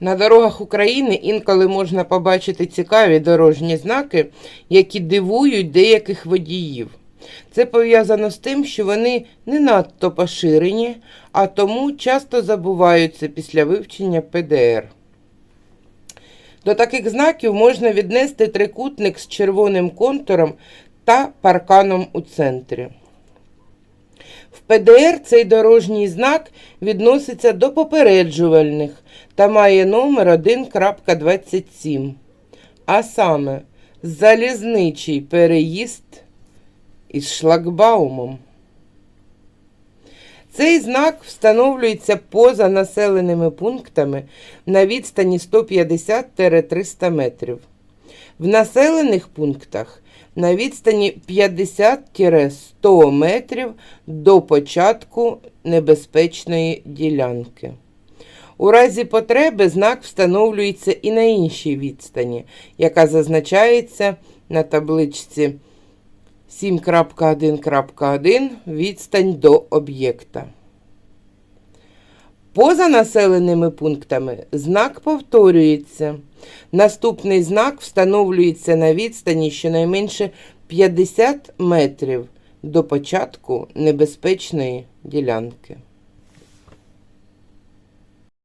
На дорогах України інколи можна побачити цікаві дорожні знаки, які дивують деяких водіїв. Це пов'язано з тим, що вони не надто поширені, а тому часто забуваються після вивчення ПДР. До таких знаків можна віднести трикутник з червоним контуром та парканом у центрі. В ПДР цей дорожній знак відноситься до попереджувальних та має номер 1.27, а саме залізничий переїзд із шлагбаумом. Цей знак встановлюється поза населеними пунктами на відстані 150-300 метрів. В населених пунктах на відстані 50-100 метрів до початку небезпечної ділянки. У разі потреби знак встановлюється і на іншій відстані, яка зазначається на табличці 7.1.1 відстань до об'єкта. Поза населеними пунктами знак повторюється. Наступний знак встановлюється на відстані щонайменше 50 метрів до початку небезпечної ділянки.